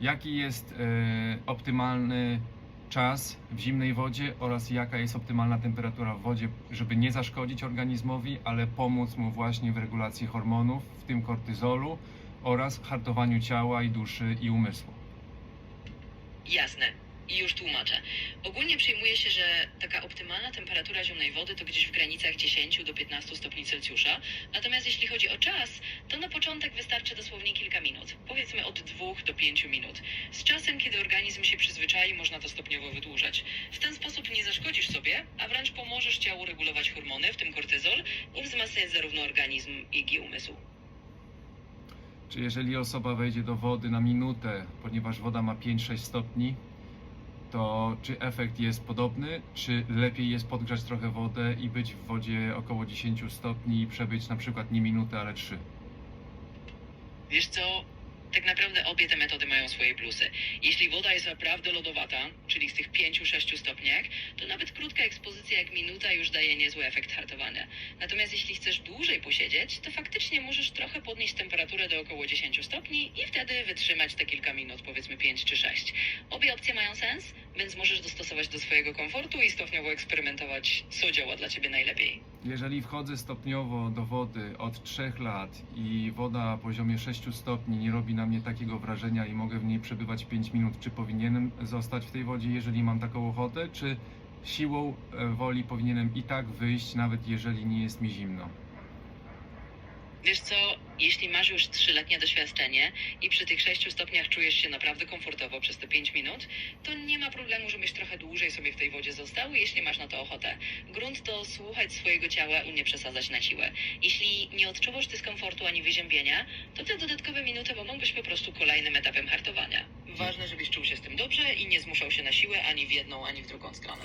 Jaki jest e, optymalny czas w zimnej wodzie oraz jaka jest optymalna temperatura w wodzie, żeby nie zaszkodzić organizmowi, ale pomóc mu właśnie w regulacji hormonów, w tym kortyzolu oraz hartowaniu ciała i duszy i umysłu. Jasne. Już tłumaczę. Ogólnie przyjmuje się, że taka optymalna temperatura zimnej wody to gdzieś w granicach 10 do 15 stopni Celsjusza. Natomiast jeśli chodzi o czas, to na początek wystarczy dosłownie kilka minut. Od 2 do 5 minut. Z czasem, kiedy organizm się przyzwyczai, można to stopniowo wydłużać. W ten sposób nie zaszkodzisz sobie, a wręcz pomożesz ciału regulować hormony, w tym kortyzol, i wzmacniać zarówno organizm, jak i umysł. Czy jeżeli osoba wejdzie do wody na minutę, ponieważ woda ma 5-6 stopni, to czy efekt jest podobny, czy lepiej jest podgrzać trochę wodę i być w wodzie około 10 stopni i przebyć na przykład nie minutę, ale 3? Wiesz co? Tak naprawdę obie te metody mają swoje plusy. Jeśli woda jest naprawdę lodowata, czyli w tych 5-6 stopniach, to nawet krótka ekspozycja jak minuta już daje niezły efekt hartowania. Natomiast jeśli chcesz dłużej posiedzieć, to faktycznie możesz trochę podnieść temperaturę do około 10 stopni i wtedy wytrzymać te kilka minut, powiedzmy 5 czy 6. Obie opcje mają sens, więc możesz dostosować do swojego komfortu i stopniowo eksperymentować, co działa dla ciebie najlepiej. Jeżeli wchodzę stopniowo do wody od 3 lat i woda na poziomie 6 stopni nie robi na mnie takiego wrażenia i mogę w niej przebywać 5 minut, czy powinienem zostać w tej wodzie, jeżeli mam taką ochotę, czy siłą e, woli powinienem i tak wyjść, nawet jeżeli nie jest mi zimno? Wiesz co, jeśli masz już trzyletnie doświadczenie i przy tych 6 stopniach czujesz się naprawdę komfortowo przez te 5 minut, to nie ma problemu, żebyś trochę dłużej sobie w tej wodzie został, jeśli masz na to ochotę. Grunt to słuchać swojego ciała i nie przesadzać na siłę. Jeśli nie odczuwasz dyskomfortu ani wyziębienia, to te dodatkowe minuty mogą być po prostu kolejnym etapem hartowania. Ważne, żebyś czuł dobrze i nie zmuszał się na siłę ani w jedną, ani w drugą stronę.